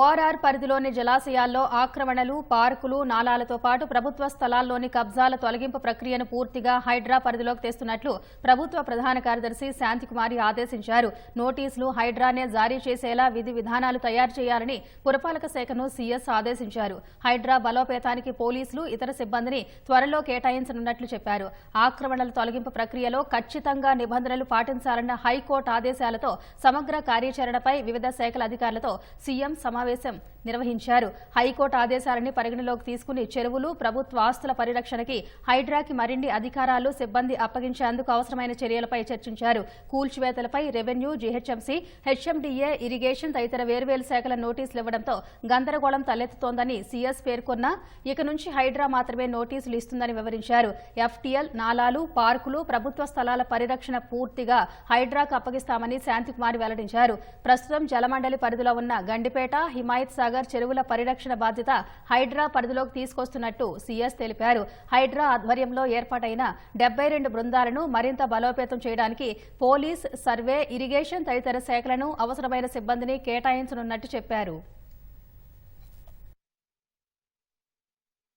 ORR పరిధిలోని జలాశయాల్లో ఆక్రమణలు పార్కులు నాలాలతో పాటు ప్రభుత్వ స్థలాల్లోని కబ్జాల తొలగింపు ప్రక్రియను పూర్తిగా హైడ్రా పరిధిలోకి తెస్తున్నట్లు ప్రభుత్వ ప్రధాన కార్యదర్శి శాంతికుమారి ఆదేశించారు. నోటీసులు హైడ్రానే జారీ చేసేలా విధి విధానాలు తయారు చేయాలని పురపాలక శాఖను సీఎస్ ఆదేశించారు. హైడ్రా బలోపేతానికి పోలీసులు ఇతర సిబ్బందిని త్వరలో కేటాయించనున్నట్లు చెప్పారు. ఆక్రమణల తొలగింపు ప్రక్రియలో ఖచ్చితంగా నిబంధనలు పాటించాలన్న హైకోర్టు ఆదేశాలతో సమగ్ర కార్యాచరణపై వివిధ శాఖల అధికారులతో సీఎం సమావేశం నిర్వహించారు. హైకోర్టు ఆదేశాలని పరిగణలోకి తీసుకుని చెరువులు ప్రభుత్వ ఆస్తుల పరిరక్షణకి హైడ్రాకి మరిన్ని అధికారాలు సిబ్బంది అప్పగించేందుకు అవసరమైన చర్యలపై చర్చించారు. కూల్చివేతలపై రెవెన్యూ జీహెచ్ఎంసీ హెచ్ఎండీఏ ఇరిగేషన్ తదితర వేర్వేరు శాఖల నోటీసులు ఇవ్వడంతో గందరగోళం తలెత్తుతోందని సీఎస్ పేర్కొన్నా ఇక నుంచి హైడ్రా మాత్రమే నోటీసులు ఇస్తుందని వివరించారు. ఎఫ్టీఎల్ నాలాలు పార్కులు ప్రభుత్వ స్థలాల పరిరక్షణ పూర్తిగా హైడ్రాకు అప్పగిస్తామని శాంతికుమారి వెల్లడించారు. ప్రస్తుతం జలమండలి పరిధిలో ఉన్న గండిపేట హిమాయత్ సాగర్ చెరువుల పరిరక్షణ బాధ్యత హైడ్రా పరిధిలోకి తీసుకొస్తున్నట్టు సీఎస్ తెలిపారు. హైడ్రా ఆధ్వర్యంలో ఏర్పాటైన డెబ్బై రెండు బృందాలను మరింత బలోపేతం చేయడానికి పోలీస్ సర్వే ఇరిగేషన్ తదితర శాఖలను అవసరమైన సిబ్బందిని కేటాయించనున్నట్టు చెప్పారు.